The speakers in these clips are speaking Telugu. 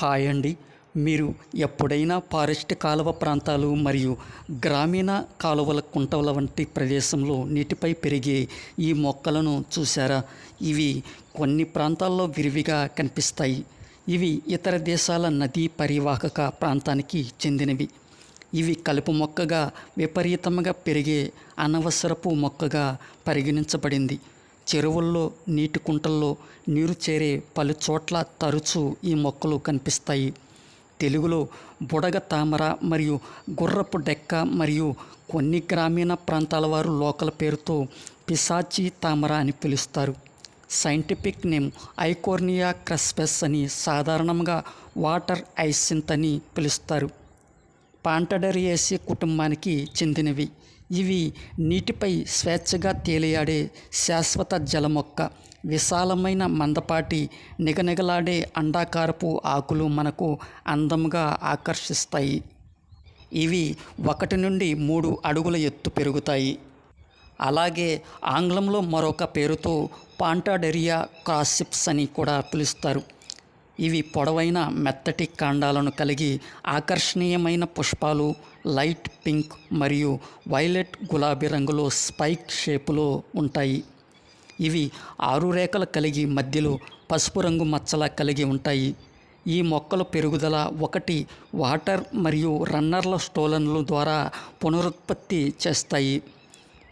హాయ్ అండి. మీరు ఎప్పుడైనా ఫారెస్ట్ కాలువ ప్రాంతాలు మరియు గ్రామీణ కాలువల కుంటల వంటి ప్రదేశంలో నీటిపై పెరిగే ఈ మొక్కలను చూసారా ఇవి కొన్ని ప్రాంతాల్లో విరివిగా కనిపిస్తాయి. ఇవి ఇతర దేశాల నదీ పరివాహక ప్రాంతానికి చెందినవి. ఇవి కలుపు మొక్కగా విపరీతంగా పెరిగే అనవసరపు మొక్కగా పరిగణించబడింది. చెరువుల్లో నీటి కుంటల్లో నీరు చేరే పలు చోట్ల తరచూ ఈ మొక్కలు కనిపిస్తాయి. తెలుగులో బుడగ తామర మరియు గుర్రపు డెక్క మరియు కొన్ని గ్రామీణ ప్రాంతాల వారు లోకల్ పేరుతో పిశాచి తామర అని పిలుస్తారు. సైంటిఫిక్ నేమ్ ఐకోర్నియా క్రస్పెస్ అని సాధారణంగా వాటర్ ఐసింత్ అని పిలుస్తారు. పాంటడరియేసి కుటుంబానికి చెందినవి. ఇవి నీటిపై స్వేచ్ఛగా తేలియాడే శాశ్వత జల మొక్క విశాలమైన మందపాటి నిగనిగలాడే అండాకారపు ఆకులు మనకు అందంగా ఆకర్షిస్తాయి. ఇవి ఒకటి నుండి మూడు అడుగుల ఎత్తు పెరుగుతాయి. అలాగే ఆంగ్లంలో మరొక పేరుతో పాంటాడెరియా క్రాసిప్స్ అని కూడా పిలుస్తారు. ఇవి పొడవైన మెత్తటి కాండాలను కలిగి ఆకర్షణీయమైన పుష్పాలు లైట్ పింక్ మరియు వైలెట్ గులాబీ రంగులో స్పైక్ షేపులో ఉంటాయి. ఇవి ఆరు రేఖలు కలిగి మధ్యలో పసుపు రంగు మచ్చలా కలిగి ఉంటాయి. ఈ మొక్కల పెరుగుదల ఒకటి వాటర్ మరియు రన్నర్ల స్టోలన్ల ద్వారా పునరుత్పత్తి చేస్తాయి.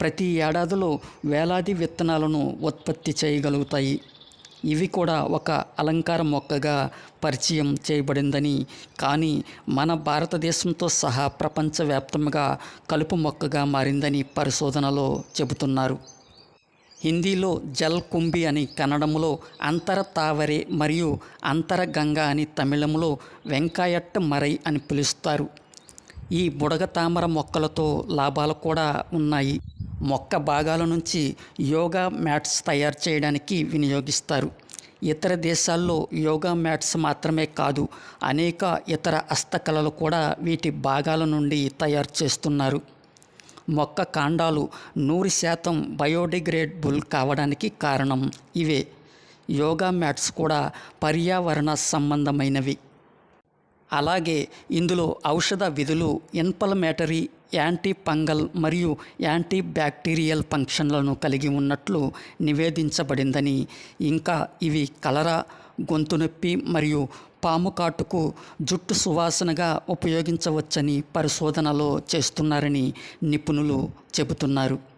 ప్రతి ఏడాదిలో వేలాది విత్తనాలను ఉత్పత్తి చేయగలుగుతాయి. ఇవి కూడా ఒక అలంకార మొక్కగా పరిచయం చేయబడిందని. కానీ మన భారతదేశంతో సహా ప్రపంచవ్యాప్తంగా కలుపు మొక్కగా మారిందని పరిశోధనలో చెబుతున్నారు. హిందీలో జల్ కుంభి అని కన్నడంలో అంతర తావరే మరియు అంతర గంగా అని తమిళంలో వెంకాయట్ట మరై అని పిలుస్తారు. ఈ బుడగ తామర మొక్కలతో లాభాలు కూడా ఉన్నాయి. మొక్క భాగాల నుంచి యోగా మ్యాట్స్ తయారు చేయడానికి వినియోగిస్తారు. ఇతర దేశాల్లో యోగా మ్యాట్స్ మాత్రమే కాదు అనేక ఇతర హస్తకళలు కూడా వీటి భాగాల నుండి తయారు చేస్తున్నారు. మొక్క కాండాలు నూరు శాతం బయోడిగ్రేడబుల్ కావడానికి కారణం ఇవే. యోగా మ్యాట్స్ కూడా పర్యావరణ సంబంధమైనవి. అలాగే ఇందులో ఔషధ విధులు ఇన్ఫ్లమేటరీ యాంటీ ఫంగల్ మరియు యాంటీ బ్యాక్టీరియల్ ఫంక్షన్లను కలిగి ఉన్నట్లు నివేదించబడిందని. ఇంకా ఇవి కలరా గొంతు నొప్పి మరియు పాము కాటుకు జుట్టు సువాసనగా ఉపయోగించవచ్చని పరిశోధనలో చేస్తున్నారని నిపుణులు చెబుతున్నారు.